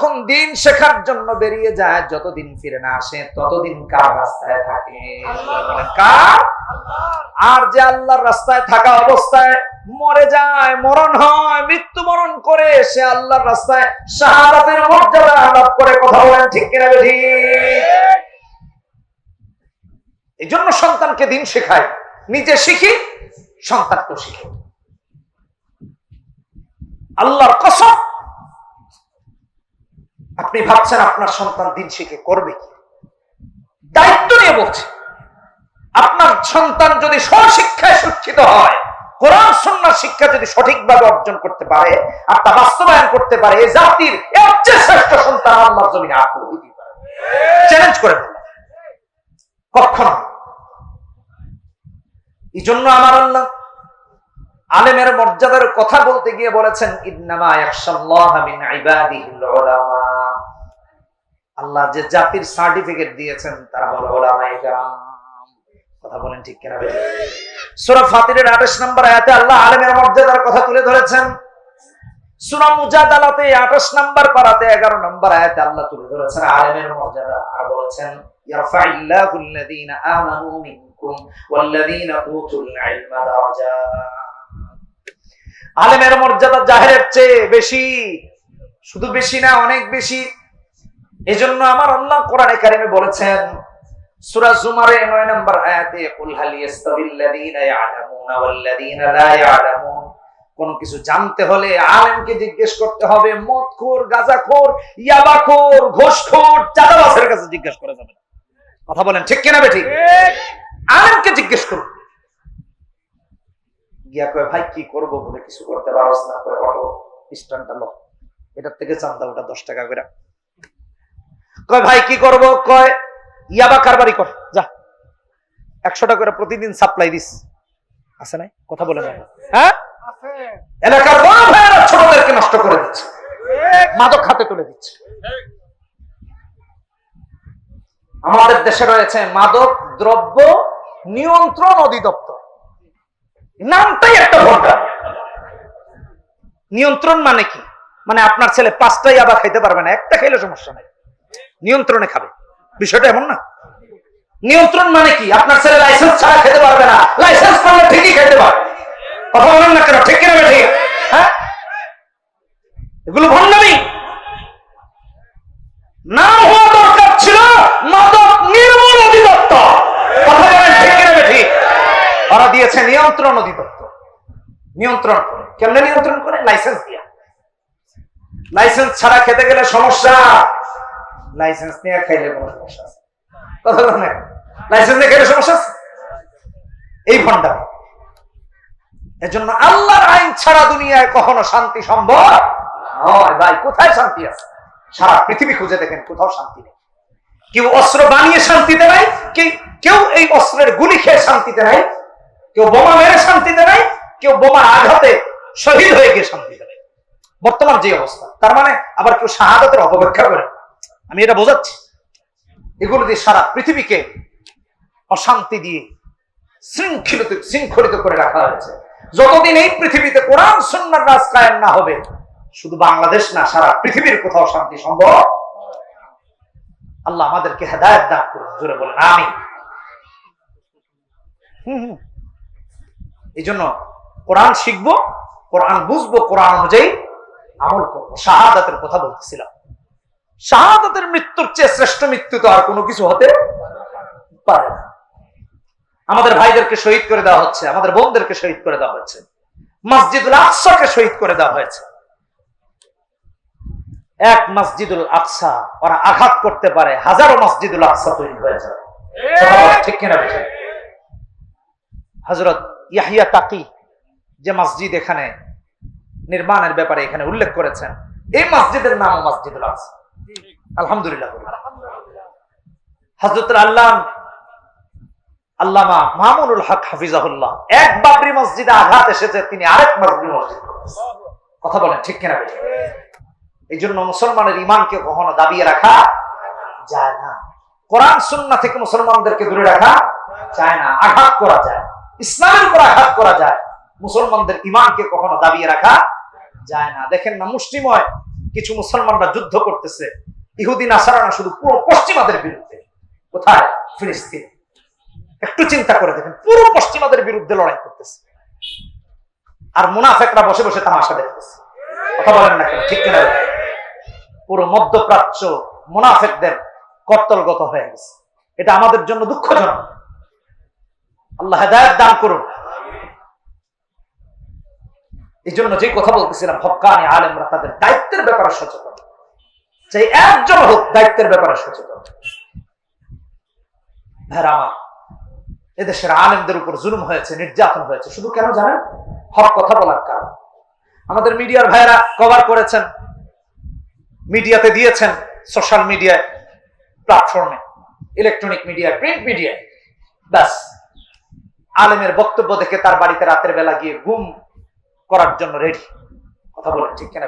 যখন দিন শেখার জন্য বেরিয়ে যায় যতদিন ফিরে না আসে ততদিন কার রাস্তায় থাকে? কার? আর যে আল্লাহর রাস্তায় থাকা অবস্থায় মরে যায় মরণ হয় মৃত্যু মরণ করে সে আল্লাহর রাস্তায় শাহাদাতের মর্যাদা লাভ করে। কথা বলেন ঠিক কিনা বেঠি এই জন্য সন্তানকে দিন শেখায় নিজে শিখি সন্তানকেও শিখে। আল্লাহর কসম আপনি ভাবছেন আপনার সন্তান দিন শিখে করবে কি? দায়িত্ব নিয়ে বলছে। আপনার সন্তান যদি স্বশিক্ষায় শিক্ষিত হয়, কোরআন সন্ন্যার শিক্ষা যদি সঠিকভাবে অর্জন করতে পারে, আর তা বাস্তবায়ন করতে পারে এই জাতির শ্রেষ্ঠ সন্তান আল্লাহ জমিনে পারে চ্যালেঞ্জ করে কখনো। এই জন্য আমার আল্লাহ আলেমের মর্যাদার কথা বলতে গিয়ে বলেছেন, ইন্নামা ইয়াখশাল্লাহ মিন ইবাদিহিল উলামা। আল্লাহ যে জাতির সার্টিফিকেট দিয়েছেন, তারা হলো কথা বলেন ঠিক কিনা? সূরা ফাতিরের 28 নম্বর আয়াতে আল্লাহ আলেমের মর্যাদার কথা তুলে ধরেছেন। মুজাদালাতে 28 নম্বর পারাতে 11 নম্বর আয়াতে আল্লাহ তুলে ধরেছেন, আলেমের মর্যাদা, আর বলেছেন আলেমের মর্যাদা জাহেরের চেয়ে বেশি, শুধু বেশি না, অনেক বেশি। এজন্য আমার আল্লাহ কোরআনে কারিমে বলেছেন, সূরা জুমারে 9 নম্বর আয়াতে, কুল হাল ইয়াস্তাবিল্লাযীনা ইয়ালামুনা ওয়াল্লাযীনা লা ইয়ালামুন? কোন কিছু জানতে হলে আলেমকে জিজ্ঞেস করতে হবে, মদখোর, গাঁজাখোর, ইয়াবাখোর, ঘোষখোর চাঁদাবাসের কাছে জিজ্ঞেস করা যাবে কথা বলেন, ঠিক কিনা বেঠিক? আলেমকে জিজ্ঞেস করুন। গিয়া কয়, ভাই, কি করব বলে কিছু করতে পারস না? কয়, অটো স্ট্যান্ডটা লো। এটার থেকে চান্দা ওটা দশ টাকা করে কয় ভাই কি করব? কয় ইয়াবা কারবারি কর যা। একশো টাকা করে প্রতিদিন সাপ্লাই দিস। আছে নাই? কথা বলে না হ্যাঁ? এলাকার বড় ভাইয়েরা ছোটদেরকে নষ্ট করে দিচ্ছে। মাদক হাতে তুলে দিচ্ছে। আমাদের দেশে রয়েছে মাদক দ্রব্য নিয়ন্ত্রণ অধিদপ্তর। নামটাই একটা ভোটার নিয়ন্ত্রণ মানে কি? মানে আপনার ছেলে পাঁচটাই আবার খাইতে পারবে না একটা খাইলে সমস্যা নাই। নিয়ন্ত্রণে খাবে। বিষয়টা এমন না। নিয়ন্ত্রণ মানে কি? আপনার ছেলে লাইসেন্স ছাড়া খেতে পারবে না। লাইসেন্স করলে ঠিকই খেতে পারবে কথা বলেন না কেন? ঠিক কিনা ঠিক হ্যাঁ? এগুলো ভণ্ডামি। নাম হওয়া দরকার ছিল মাদক নির্মূল অধিদপ্তর। কথা বলেন ঠিক ঠিক ওরা দিয়েছে নিয়ন্ত্রণ অধিদপ্তর। নিয়ন্ত্রণ করে। কেমনে নিয়ন্ত্রণ করে? লাইসেন্স দিয়া। লাইসেন্স ছাড়া খেতে গেলে সমস্যা। লাইসেন্স নিয়ে খাইলে কোনো সমস্যা আছে। কথা না লাইসেন্স নিয়ে খাইলে সমস্যা আছে? এই ভণ্ডা এজন্য আল্লাহর আইন ছাড়া দুনিয়ায় কখনো শান্তি সম্ভব নয়। ভাই, কোথায় শান্তি আছে? সারা পৃথিবী খুঁজে দেখেন, কোথাও শান্তি নেই। কেউ অস্ত্র বানিয়ে শান্তিতে নাই কেউ এই অস্ত্রের গুলি খেয়ে শান্তিতে নাই, কেউ বোমা মেরে শান্তিতে নাই, কেউ বোমার আঘাতে শহীদ হয়ে গিয়ে শান্তিতে নাই। বর্তমান যে অবস্থা, তার মানে আবার কেউ শাহাদাতের অপব্যাখ্যা করে। আমি এটা বোঝাচ্ছি। এগুলো দিয়ে সারা পৃথিবীকে অশান্তি দিয়ে শৃঙ্খলিত শৃঙ্খলিত করে রাখা হয়েছে। যতদিন এই পৃথিবীতে কোরআন সন্ন্যার রাজ কায়েম না হবে, শুধু বাংলাদেশ না, সারা পৃথিবীর কোথাও শান্তি সম্ভব। আল্লাহ আমাদেরকে হেদায়ত দান করুন, জোরে বলেন আমি এই জন্য কোরআন শিখব, কোরআন বুঝব, কোরআন অনুযায়ী আমল করব। শাহাদাতের কথা বলতেছিলাম। শাহাদাতের মৃত্যুর চেয়ে শ্রেষ্ঠ মৃত্যু তো আর কোনো কিছু হতে পারে না। আমাদের ভাইদেরকে শহীদ করে দেওয়া হচ্ছে আমাদের বোনদেরকে শহীদ করে দেওয়া হচ্ছে মসজিদুল আকসাকে শহীদ করে দেওয়া হয়েছে। এক মসজিদুল আকসা ওরা আঘাত করতে পারে হাজারো মসজিদুল আকসা তৈরি হয়ে বলো, ঠিক কিনা? হজরত ইয়াহিয়া তাকি যে মসজিদ এখানে নির্মাণের ব্যাপারে এখানে উল্লেখ করেছেন এই মসজিদের নাম মসজিদুল আকসা। আলহামদুলিল্লাহ। বলুন। আল্লাহ আল্লামা মামুনুল হক হাফিজাহুল্লাহ, এক বাবরি মসজিদে আঘাত এসেছে, তিনি আরেক বাবরি মসজিদ কথা বলেন ঠিক কিনা এই জন্য মুসলমানের ইমানকে কখনো দাবিয়ে রাখা যায় না। কোরআন সুন্না থেকে মুসলমানদেরকে দূরে রাখা যায় না, আঘাত করা যায়। ইসলামের উপর আঘাত করা যায়। মুসলমানদের ইমানকে কখনো দাবিয়ে রাখা যায় না। দেখেন না, মুষ্টিময় কিছু মুসলমানরা যুদ্ধ করতেছে। ইহুদি নাসারানা শুধু পুরো পশ্চিমাদের বিরুদ্ধে। কোথায়? ফিলিস্তিন। একটু চিন্তা করে দেখেন, পুরো পশ্চিমাদের বিরুদ্ধে লড়াই করতেছে। আর মুনাফেকরা বসে বসে তামাশা দেখতেছে। কথা বলেন না কেন, ঠিক কিনা? পুরো মধ্যপ্রাচ্য মুনাফেকদের কর্তলগত হয়ে গেছে। এটা আমাদের জন্য দুঃখজনক। আল্লাহ হেদায়ত দান করুন। এই জন্য যে কথা বলতেছিলাম, হকানি আলেমরা তাদের দায়িত্বের ব্যাপারে সচেতন। যে একজন হোক, দায়িত্বের ব্যাপারে সচেতন। ভাইরা আমার, এদেশের আলেমদের উপর জুলুম হয়েছে, নির্যাতন হয়েছে। শুধু কেন জানেন? হক কথা বলার কারণ। আমাদের মিডিয়ার ভাইরা কভার করেছেন, মিডিয়াতে দিয়েছেন সোশ্যাল মিডিয়ায়, প্ল্যাটফর্মে, ইলেকট্রনিক মিডিয়ায়, প্রিন্ট মিডিয়ায়। ব্যাস, আলেমের বক্তব্য দেখে তার বাড়িতে রাতের বেলা গিয়ে গুম করার জন্য রেডি কথা বলেন, ঠিক কেনা?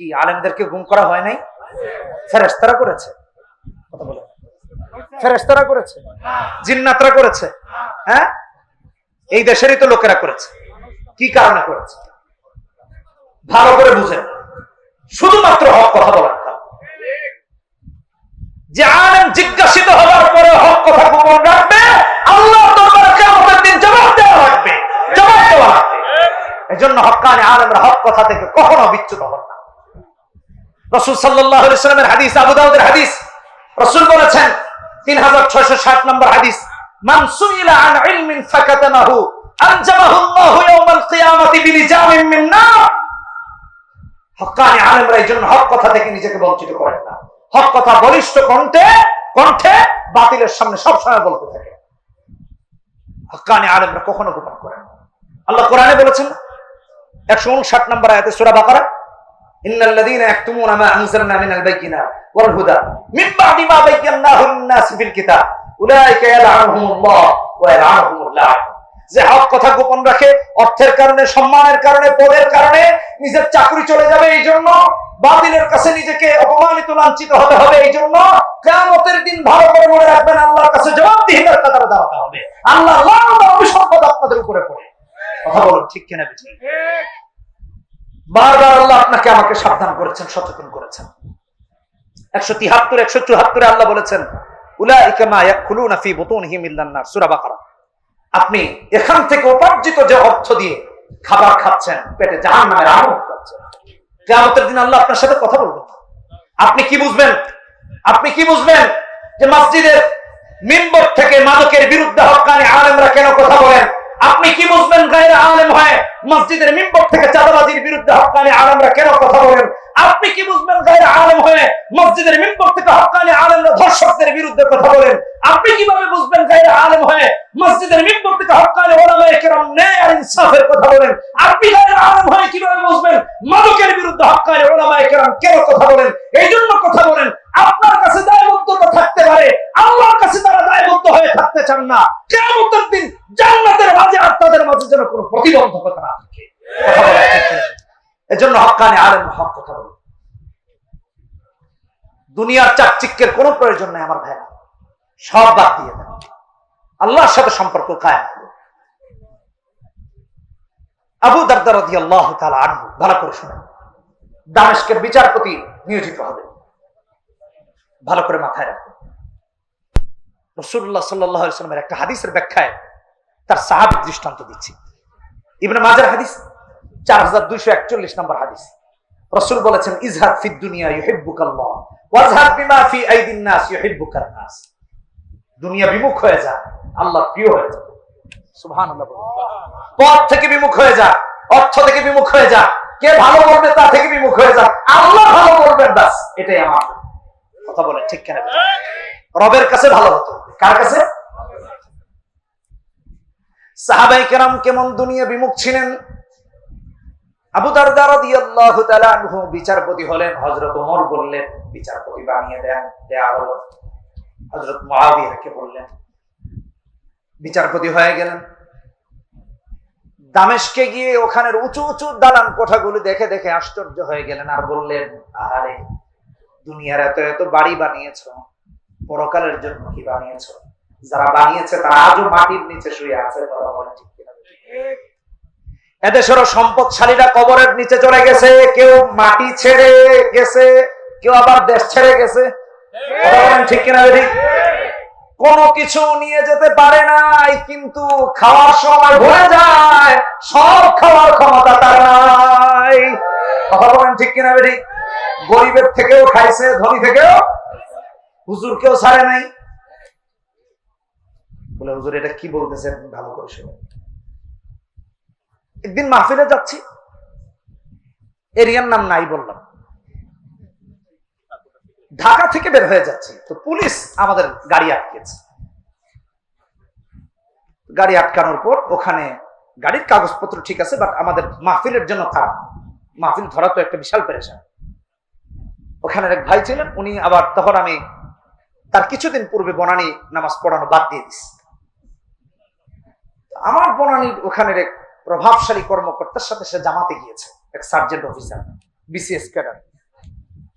কি, আলেমদেরকে গুম করা হয় নাই? ফেরেস্তারা করেছে। কথা বলেন। ফেরেস্তারা করেছে। জিন্নাতরা করেছে। হ্যাঁ? এই দেশেরই তো লোকেরা করেছে। কি কারণে করেছে? ভালো করে বুঝেন। শুধুমাত্র হক কথা বলার কারণ। যে আলেম জিজ্ঞাসিত হওয়ার পরে হক কথা গোপন রাখবে আল্লাহ দরবারে কিয়ামতের দিন জবাব দেওয়া লাগবে জবাব দেওয়া লাগবে এজন্য হক্কানি আলেমরা হক কথা থেকে কখনো বিচ্যুত হন না। রসুল সাল্লাহ ইসলামের হাদিস, আবু দাউদের হাদিস, রসুল বলেছেন, তিন হাজার ছয়শো ষাট নম্বর হাদিস জন্য নিজেকে করেন না। হক কথা বলিষ্ঠ বাতিলের সামনে সবসময় বলতে থাকে। আলেমরা কখনো গোপন করেন আল্লাহ কোরআনে বলেছেন একশো উনষাট নম্বর আয়াতে সুরা বাকারা সম্মানের কারণে, পদের কারণে নিজের চাকরি চলে যাবে এই জন্য বাতিলের কাছে নিজেকে অপমানিত, লাঞ্ছিত হতে হবে এই জন্য কেমতের দিন ভালো করে মনে রাখবেন, আল্লাহর কাছে জবাবদিহিতার কাতারে দাঁড়াতে হবে। আল্লাহ সর্বদা আপনাদের উপরে পড়ে। কথা বলুন ঠিক কিনা বেঠিক বারবার আল্লাহ আপনাকে আমাকে সাবধান করেছেন, সচেতন করেছেন। একশো তিহাত্তর, একশো চুহাত্তরে আল্লাহ বলেছেন আপনি এখান থেকে উপার্জিত যে অর্থ দিয়ে খাবার খাচ্ছেন, পেটে জাহান খাচ্ছেন কেমতের দিন আল্লাহ আপনার সাথে কথা বলবেন আপনি কি বুঝবেন? আপনি কি বুঝবেন যে মসজিদের মিম্বর থেকে মাদকের বিরুদ্ধে হকানি আলেমরা কেন কথা বলেন? আপনি কি বুঝবেন গায়ের আলেম হয় মসজিদের মিম্বর থেকে চাঁদাবাজির বিরুদ্ধে হকানি আলেমরা কেন কথা বলেন? আপনি কি বুঝবেন গায়ের আলেম হয়ে মসজিদের মিম্বর থেকে হকানি আলেমরা ধর্ষকদের বিরুদ্ধে কথা বলেন? আপনি কীভাবে বুঝবেন গায়ের আলেম হয়ে মসজিদের মিম্বর থেকে হকানি ওলামায়ে কেরাম ন্যায় আর ইনসাফের কথা বলেন? আপনি গায়ের আলেম হয়ে কীভাবে বুঝবেন মাদকের বিরুদ্ধে হকানি ওলামায়ে কেরাম কেন কথা বলেন? এই জন্য কথা বলেন, আপনার কাছে দায়বদ্ধতা থাকতে পারে, আল্লাহর কাছে তারা দায়বদ্ধ হয়ে থাকতে চান না। কেমন দিন জান্নাতের মাঝে আর তাদের মাঝে যেন কোনো প্রতিবন্ধকতা না থাকে। বলা। এজন্য হকানি আলেম হক কথা বলুন দুনিয়ার চাকচিক্যের কোনো প্রয়োজন নেই আমার ভাইরা। সব বাদ দিয়ে দেন। আল্লাহর সাথে সম্পর্ক কায়েম। আবু দারদা রাদি আল্লাহ তালা আনহু, ভালো করে শুনেন। দামেস্কের বিচারপতি নিয়োজিত হবে। ভালো করে মাথায় রাখুন। রসুল্লাহ সাল্লাহ সাল্লামের একটা হাদিসের ব্যাখ্যায় তার সাহাবি দৃষ্টান্ত দিচ্ছি। ইবনে মাজার হাদিস চার হাজার দুইশো একচল্লিশ নম্বর হাদিস। রসুল বলেছেন, ইজহাদ ফিদ দুনিয়া ইউহিব্বুকাল্লাহ, ওয়াজহাদ বিমা ফি আইদিন নাস নাস। দুনিয়া বিমুখ হয়ে যা, আল্লাহ প্রিয় হয়ে যা। পথ থেকে বিমুখ হয়ে যা, অর্থ থেকে বিমুখ হয়ে যা, কে ভালো বলবে তা থেকে বিমুখ হয়ে যা, আল্লাহ ভালো বলবেন বাস এটাই আমার কথা বলে ঠিক কেন? রবের কাছে ভালো হতো। কার কাছে? সাহাবাই কেরাম কেমন দুনিয়া বিমুখ ছিলেন? আবু দারদা রাদিয়াল্লাহু তাআলা আনহু বিচারপতি হলেন হজরত ওমর বললেন, বিচারপতি বানিয়ে দেন, দেয়া হলো। হযরত মুআবিয়াকে বললেন, বিচারপতি হয়ে গেলেন। দামেশকে গিয়ে ওখানের উঁচু উঁচু দালান কোঠাগুলি দেখে দেখে আশ্চর্য হয়ে গেলেন আর বললেন, আহারে, দুনিয়ার এত এত বাড়ি বানিয়েছ, পরকালের জন্য কি বানিয়েছ? যারা বানিয়েছে, তারা আজও মাটির নিচে শুয়ে আছে? এদেশেরও সম্পদশালীরা কবরের নিচে চলে গেছে, কেউ মাটি ছেড়ে গেছে, কেউ আবার দেশ ছেড়ে গেছে। ঠিক কিনা কোনো কিছু নিয়ে যেতে পারে নাই, কিন্তু খাওয়ার সময় ভুলে যায়, সব খাওয়ার ক্ষমতা তার নাই। কথা বলেন ঠিক কিনা ঠিক গরিবের থেকেও খাইছে, ধনী থেকেও? হুজুর কেউ ছাড়ে নাই। বলে, হুজুর, এটা কি বলতেছেন? ভালো করে শুনুন। একদিন মাহফিলে যাচ্ছি। এরিয়ার নাম নাই বললাম। ঢাকা থেকে বের হয়ে যাচ্ছি। তো পুলিশ আমাদের গাড়ি আটকেছে। গাড়ি আটকানোর পর ওখানে গাড়ির কাগজপত্র ঠিক আছে, বাট আমাদের মাহফিলের জন্য তার মাহফিল ধরা তো একটা বিশাল পেরেশান। ওখানে এক ভাই ছিলেন, উনি আবার তখন আমি তার কিছুদিন পূর্বে বনানি নামাজ পড়ানো বাদ দিয়ে দিস আমার বনানির ওখানের এক প্রভাবশালী কর্মকর্তার সাথে সে জামাতে গিয়েছে, এক সার্জেন্ট অফিসার বিসিএস ক্যাডার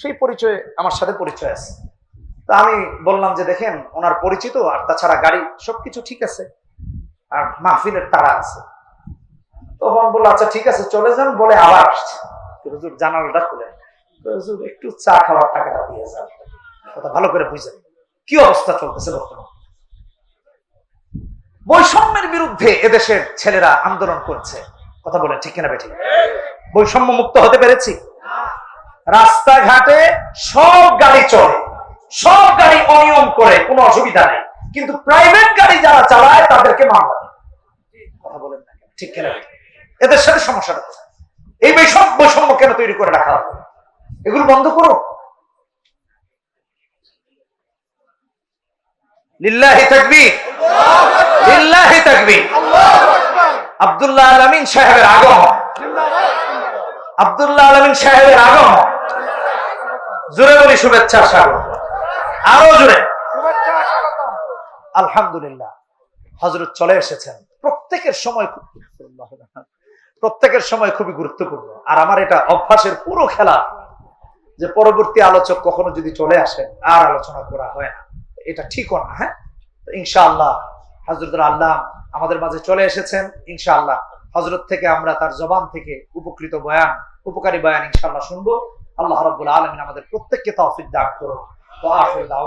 সেই পরিচয়ে আমার সাথে পরিচয় আছে। তা আমি বললাম যে, দেখেন, ওনার পরিচিত আর তাছাড়া গাড়ি সবকিছু ঠিক আছে, আর মাহফিলের তারা আছে। তখন বলল আচ্ছা ঠিক আছে, চলে যান, বলে আবার আসছে। হুজুর জানালাটা খুলে হুজুর একটু চা খাওয়ার টাকাটা দিয়ে যান। কথা ভালো করে বুঝেন। কি অবস্থা চলতেছে বর্তমান? বৈষম্যের বিরুদ্ধে এদেশের ছেলেরা আন্দোলন করছে। কথা বলে ঠিক কিনা বেঠিক? বৈষম্য মুক্ত হতে পেরেছি? রাস্তাঘাটে সব গাড়ি চলে, সব গাড়ি অনিয়ম করে, কোনো অসুবিধা নেই। কিন্তু প্রাইভেট গাড়ি যারা চালায়, তাদেরকে মামলা কথা বলেন না ঠিক কেন এদের সাথে সমস্যাটা এই বৈষম্য বৈষম্য কেন তৈরি করে রাখা হবে? এগুলো বন্ধ করো লিল্লাহি তাকবীর। আব্দুল্লাহ সাহেবের সাহেবের জোরে বলি শুভেচ্ছা, স্বাগত। আরও জোরে। আলহামদুলিল্লাহ। হজরত চলে এসেছেন। প্রত্যেকের সময় খুব প্রত্যেকের সময় খুবই গুরুত্বপূর্ণ। আর আমার এটা অভ্যাসের পুরো খেলা যে পরবর্তী আলোচক কখনো যদি চলে আসেন, আর আলোচনা করা হয় না। এটা ঠিকও না হ্যাঁ? ইনশাআল্লাহ হজরত আল্লাহ আমাদের মাঝে চলে এসেছেন, ইনশাআল্লাহ। হজরত থেকে আমরা তার জবান থেকে উপকৃত বয়ান, উপকারী বয়ান ইনশাআল্লাহ শুনব। আল্লাহ রবুল্লা আলমিন আমাদের প্রত্যেককে তৌফিক দান করুন। আলহামদুলিল্লাহ